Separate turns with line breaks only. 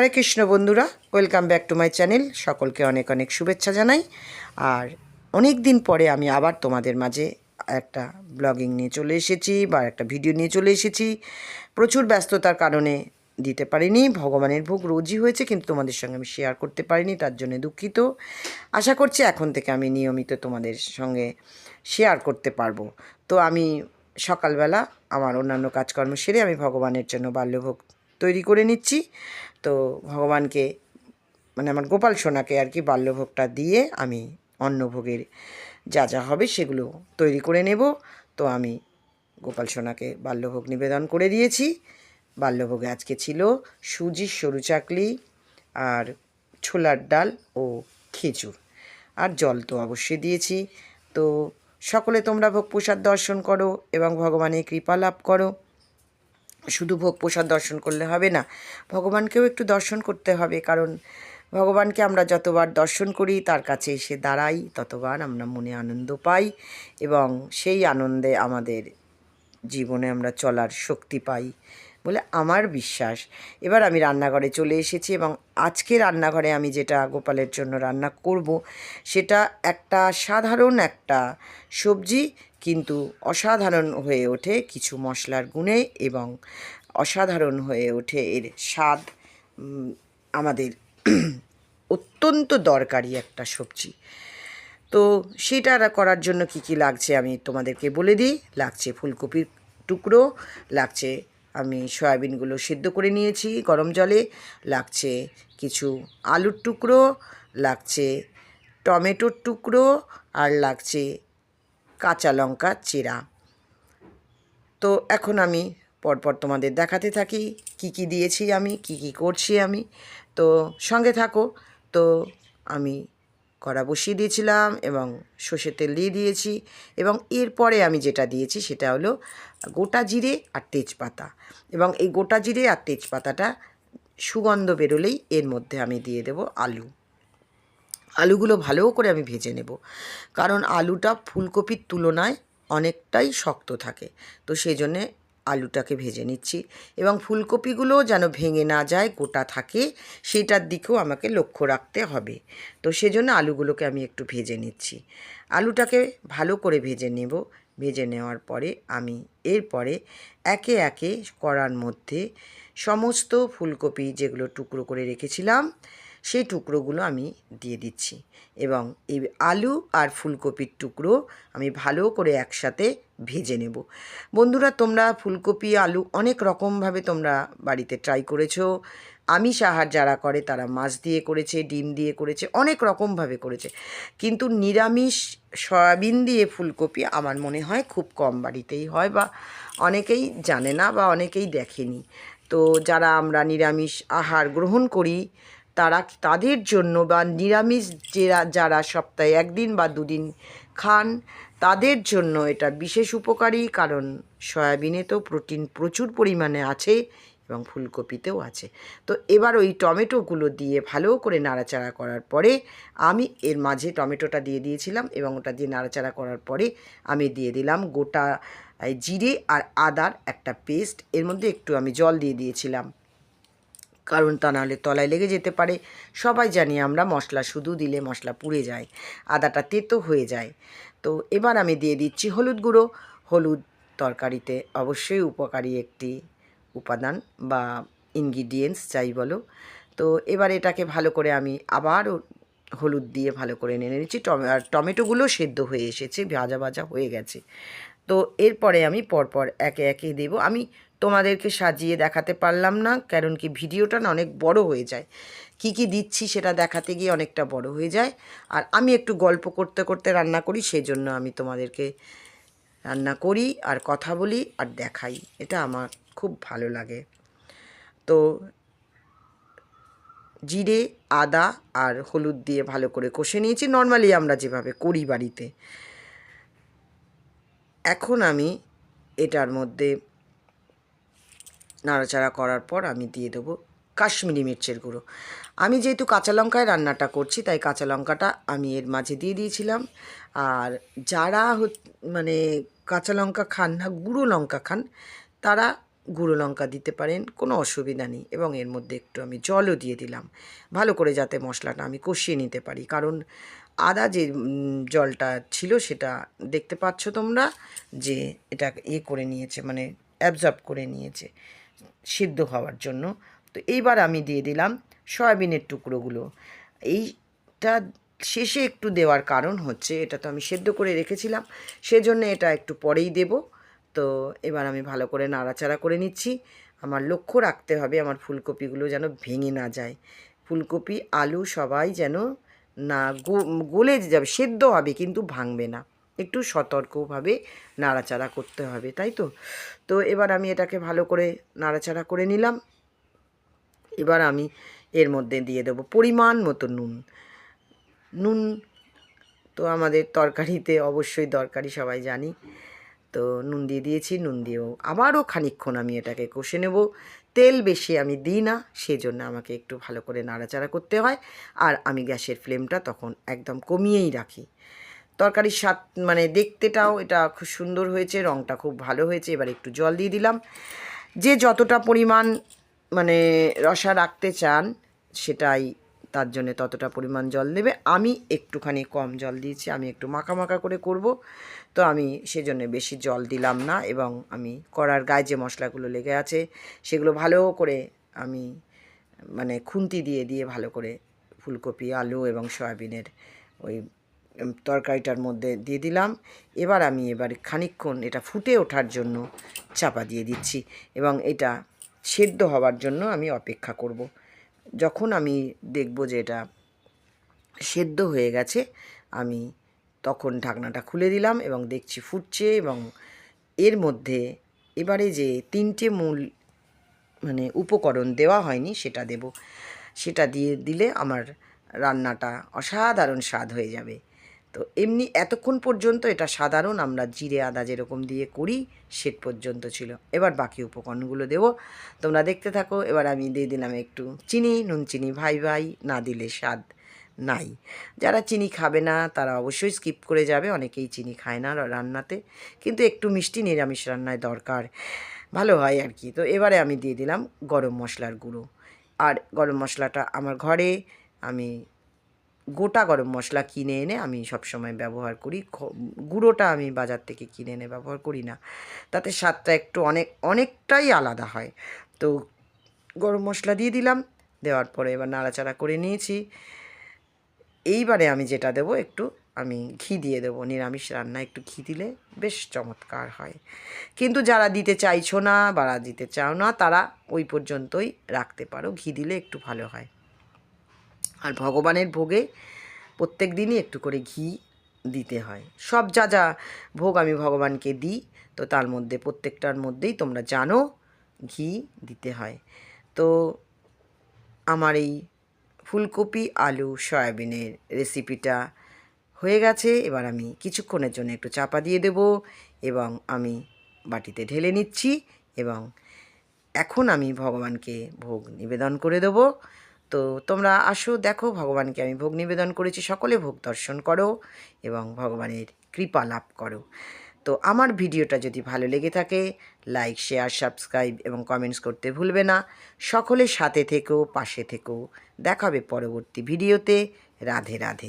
হরে কৃষ্ণ বন্ধুরা welcome back to my channel সকলকে অনেক অনেক শুভেচ্ছা জানাই। আর অনেক দিন পরে আমি আবার তোমাদের মাঝে একটা ব্লগিং নিয়ে চলে এসেছি বা একটা ভিডিও নিয়ে চলে এসেছি। প্রচুর ব্যস্ততার কারণে দিতে পারিনি, ভগবানের ভোগ রোজই হয়েছে, কিন্তু তোমাদের সঙ্গে আমি শেয়ার করতে পারিনি, তার জন্য দুঃখিত। আশা করছি এখন থেকে আমি নিয়মিত তোমাদের সঙ্গে শেয়ার করতে পারব। তো আমি সকালবেলা আমার অন্যান্য কাজকর্ম সেরে আমি ভগবানের জন্য বাল্যভোগ তৈরি করে নিচ্ছি। তো ভগবানকে মানে আমার গোপাল সোনাকে আর কি বাল্যভোগটা দিয়ে আমি অন্নভোগের যা যা হবে সেগুলো তৈরি করে নেব। তো আমি গোপাল সোনাকে বাল্যভোগ নিবেদন করে দিয়েছি। বাল্যভোগে আজকে ছিল সুজির সরু চাকলি আর ছোলার ডাল ও খেজুর। আর জল তো অবশ্যই দিয়েছি। তো সকলে তোমরা ভোগ প্রসাদ দর্শন করো এবং ভগবানের কৃপা লাভ করো। শুধু ভোগ প্রসাদ দর্শন করলে হবে না, ভগবানকেও একটু দর্শন করতে হবে। কারণ ভগবানকে আমরা যতবার দর্শন করি, তার কাছে এসে দাঁড়াই, ততবার আমরা মনে আনন্দ পাই এবং সেই আনন্দে আমাদের জীবনে আমরা চলার শক্তি পাই। বলে আমার বিশ্বাস। এবার আমি রান্নাঘরে চলে এসেছি এবং আজকে রান্নাঘরে আমি যেটা গোপালের জন্য রান্না করব, সেটা একটা সাধারণ একটা সবজি, কিন্তু অসাধারণ হয়ে ওঠে কিছু মশলার গুণে এবং অসাধারণ হয়ে ওঠে এর স্বাদ আমাদের অত্যন্ত দরকারি একটা সবজি। তো সেটা করার জন্য কি কি লাগছে আমি তোমাদেরকে বলে দিই। লাগছে ফুলকপির টুকরো, লাগছে আমি সয়াবিনগুলো সিদ্ধ করে নিয়েছি গরম জলে। লাগছে কিছু আলুর টুকরো, লাগছে টমেটোর টুকরো আর লাগছে কাঁচা লঙ্কা চেরা। তো এখন আমি পরপর তোমাদের দেখাতে থাকি কি কি দিয়েছি আমি, কি কি করছি আমি। তো সঙ্গে থাকো। তো আমি কড়া বসিয়ে দিয়েছিলাম এবং সর্ষের তেল দিয়ে দিয়েছি এবং এরপরে আমি যেটা দিয়েছি সেটা হলো গোটা জিরে আর তেজপাতা। এবং এই গোটা জিরে আর তেজপাতাটা সুগন্ধ বেরোলেই এর মধ্যে আমি দিয়ে দেব আলু। আলুগুলো ভালো করে আমি ভেজে নেব। কারণ আলুটা ফুলকপির তুলনায় অনেকটাই শক্ত থাকে। তো সেই জন্যে আলুটাকে ভেজে নিচ্ছি এবং ফুলকপিগুলো যেন ভেঙে না যায়, গোটা থাকে, সেটার দিকেও আমাকে লক্ষ্য রাখতে হবে। তো সেজন্য আলুগুলোকে আমি একটু ভেজে নিচ্ছি। আলুটাকে ভালো করে ভেজে নেব। ভেজে নেওয়ার পরে আমি এরপরে একে একে করার মধ্যে সমস্ত ফুলকপি যেগুলো টুকরো করে রেখেছিলাম সেই টুকরোগুলো আমি দিয়ে দিচ্ছি। এবং এই আলু আর ফুলকপির টুকরো আমি ভালো করে একসাথে ভেজে নেব। বন্ধুরা, তোমরা ফুলকপি, আলু অনেক রকমভাবে তোমরা বাড়িতে ট্রাই করেছ। আমি সাহার যারা করে, তারা মাছ দিয়ে করেছে, ডিম দিয়ে করেছে, অনেক রকমভাবে করেছে। কিন্তু নিরামিষ সয়াবিন দিয়ে ফুলকপি আমার মনে হয় খুব কম বাড়িতেই হয় বা অনেকেই জানে না বা অনেকেই দেখেনি। তো যারা আমরা নিরামিষ আহার গ্রহণ করি তারা তাদের জন্য বা নিরামিষ যারা যারা সপ্তাহে একদিন বা দুদিন খান, তাদের জন্য এটা বিশেষ উপকারী, কারণ সয়াবিনে তো প্রোটিন প্রচুর পরিমাণে আছে এবং ফুলকপিতেও আছে। তো এবার ওই টমেটোগুলো দিয়ে ভালো করে নাড়াচাড়া করার পরে আমি এর মাঝে টমেটোটা দিয়ে দিয়েছিলাম এবং ওটা দিয়ে নাড়াচাড়া করার পরে আমি দিয়ে দিলাম গোটা জিরে আর আদার একটা পেস্ট। এর মধ্যে একটু আমি জল দিয়ে দিয়েছিলাম। কারণ তা নাহলে তলায় লেগে যেতে পারে। সবাই জানি আমরা মশলা শুধু দিলে মশলা পুড়ে যায়, আদাটা তেতো হয়ে যায়। তো এবার আমি দিয়ে দিচ্ছি হলুদ গুঁড়ো। হলুদ তরকারিতে অবশ্যই উপকারী একটি উপাদান বা ইনগ্রিডিয়েন্টস যাই বলো। তো এবার এটাকে ভালো করে আমি আবার হলুদ দিয়ে ভালো করে নেড়ে নিচ্ছি। টমে, আর টমেটোগুলো সেদ্ধ হয়ে এসেছে, ভাজা ভাজা হয়ে গেছে। তো এরপরে আমি পরপর একে একে দেব। আমি তোমাদেরকে সাজিয়ে দেখাতে পারলাম না, কারণ কি ভিডিওটা না অনেক বড় হয়ে যায়। কি কি দিচ্ছি সেটা দেখাতে গিয়ে অনেকটা বড় হয়ে যায়। আর আমি একটু গল্প করতে করতে রান্না করি সেই জন্য আমি তোমাদেরকে রান্না করি আর কথা বলি আর দেখাই। এটা আমার খুব ভালো লাগে। তো জিরে, আদা আর হলুদ দিয়ে ভালো করে কষে নিয়েছি। নর্মালি আমরা যেভাবে করি বাড়িতে। এখন আমি এটার মধ্যে নাড়াচাড়া করার পর আমি দিয়ে দেবো কাশ্মীরি মির্চের গুঁড়ো। আমি যেহেতু কাঁচা লঙ্কায় রান্নাটা করছি, তাই কাঁচা লঙ্কাটা আমি এর মাঝে দিয়ে দিয়েছিলাম। আর যারা মানে কাঁচা লঙ্কা খান না, গুঁড়ো লঙ্কা খান, তারা গুঁড়ো লঙ্কা দিতে পারেন, কোনো অসুবিধা নেই। এবং এর মধ্যে একটু আমি জলও দিয়ে দিলাম। ভালো করে যাতে মশলাটা আমি কষিয়ে নিতে পারি। কারণ আদা যে জলটা ছিল সেটা দেখতে পাচ্ছ তোমরা যে এটা এ করে নিয়েছে মানে অ্যাবজর্ব করে নিয়েছে, সিদ্ধ হওয়ার জন্য। তো এইবার আমি দিয়ে দিলাম সয়াবিনের টুকরোগুলো। এইটা শেষে একটু দেওয়ার কারণ হচ্ছে, এটা তো আমি সেদ্ধ করে রেখেছিলাম, সেজন্য এটা একটু পরেই দেব। তো এবার আমি ভালো করে নাড়াচাড়া করে নিচ্ছি। আমার লক্ষ্য রাখতে হবে আমার ফুলকপিগুলো যেন ভেঙে না যায়। ফুলকপি, আলু সবাই যেন না গলে যাবে, সেদ্ধ হবে কিন্তু ভাঙবে না। একটু সতর্কভাবে নাড়াচাড়া করতে হবে, তাই তো? তো এবার আমি এটাকে ভালো করে নাড়াচাড়া করে নিলাম। এবার আমি এর মধ্যে দিয়ে দেবো পরিমাণ মতো নুন। নুন তো আমাদের তরকারিতে অবশ্যই দরকারি, সবাই জানি। তো নুন দিয়ে দিয়েছি, নুন দিয়েও আবারও খানিকক্ষণ আমি এটাকে কষে নেব। তেল বেশি আমি দিই না, সেজন্য আমাকে একটু ভালো করে নাড়াচাড়া করতে হয় আর আমি গ্যাসের ফ্লেমটা তখন একদম কমিয়েই রাখি। তরকারির স্বাদ মানে দেখতেটাও এটা খুব সুন্দর হয়েছে রঙটা খুব ভালো হয়েছে, এবার একটু জল দিয়ে দিলাম। যে যতটা পরিমাণ মানে রসা রাখতে চান সেটাই তার জন্য ততটা পরিমাণ জল দেবে আমি একটুখানি কম জল দিয়েছি, আমি একটু মাখা মাখা করে করব। তো আমি সেজন্য বেশি জল দিলাম না এবং আমি করার গায়ে যে মশলাগুলো লেগে আছে সেগুলো ভালো করে আমি মানে খুন্তি দিয়ে দিয়ে ভালো করে ফুলকপি, আলু এবং সয়াবিনের ওই তরকারিটার মধ্যে দিয়ে দিলাম। এবার আমি এবার খানিকক্ষণ এটা ফুটে ওঠার জন্য চাপা দিয়ে দিচ্ছি এবং এটা সেদ্ধ হওয়ার জন্য আমি অপেক্ষা করব। যখন আমি দেখব যে এটা সেদ্ধ হয়ে গেছে, আমি তখন ঢাকনাটা খুলে দিলাম এবং দেখছি ফুটছে এবং এর মধ্যে এবারে যে তিনটে মূল মানে উপকরণ দেওয়া হয়নি সেটা দেব। সেটা দিয়ে দিলে আমার রান্নাটা অসাধারণ স্বাদ হয়ে যাবে। তো এমনি এতক্ষণ পর্যন্ত এটা সাধারণ, আমরা জিরে আদা যেরকম দিয়ে করি সেট পর্যন্ত ছিল। এবার বাকি উপকরণগুলো দেব। তোমরা দেখতে থাকো, এবার আমি দিয়ে দিলাম একটু চিনি, নুন চিনি, ভাই ভাই, না দিলে স্বাদ নাই। যারা চিনি খাবে না, তারা অবশ্যই স্কিপ করে যাবে, অনেকেই চিনি খায় না রান্নাতে, কিন্তু একটু মিষ্টি নিরামিষ রান্নায় দরকার, ভালো হয় আর কি। তো এবারে আমি দিয়ে দিলাম গরম মশলার গুঁড়ো। আর গরম মশলাটা আমার ঘরে, আমি গোটা গরম মশলা কিনে এনে আমি সবসময় ব্যবহার করি। গুঁড়োটা আমি বাজার থেকে কিনে এনে ব্যবহার করি না। তাতে স্বাদটা একটু অনেক, অনেকটাই আলাদা হয়। তো গরম মশলা দিয়ে দিলাম, দেওয়ার পরে এবার নাড়াচাড়া করে নিয়েছি। এইবারে আমি যেটা দেবো একটু, আমি ঘি দিয়ে দেবো। নিরামিষ রান্না একটু ঘি দিলে বেশ চমৎকার হয়। কিন্তু যারা দিতে চাইছো না বা দিতে চাও না, তারা ওই পর্যন্তই রাখতে পারো। ঘি দিলে একটু ভালো হয়। আর ভগবানের ভোগে প্রত্যেক দিনই একটু করে ঘি দিতে হয়। সব যা যা ভোগ আমি ভগবানকে দিই, তো তার মধ্যে প্রত্যেকটার মধ্যেই তোমরা জানো ঘি দিতে হয়। তো আমার এই ফুলকপি, আলু, সয়াবিনের রেসিপিটা হয়ে গেছে। এবার আমি কিছুক্ষণের জন্য একটু চাপা দিয়ে দেব এবং আমি বাটিতে ঢেলে নিচ্ছি এবং এখন আমি ভগবানকে ভোগ নিবেদন করে দেবো। তো তোমরা আসো, দেখো, ভগবানকে আমি ভোগ নিবেদন করেছি। সকলে ভোগ দর্শন করো এবং ভগবানের কৃপা লাভ করো। তো আমার ভিডিওটা যদি ভালো লেগে থাকে লাইক শেয়ার সাবস্ক্রাইব এবং কমেন্টস করতে ভুলবে না। সকলে সাথে থেকেও পাশে থেকেও দেখাবে পরবর্তী ভিডিওতে। রাধে রাধে।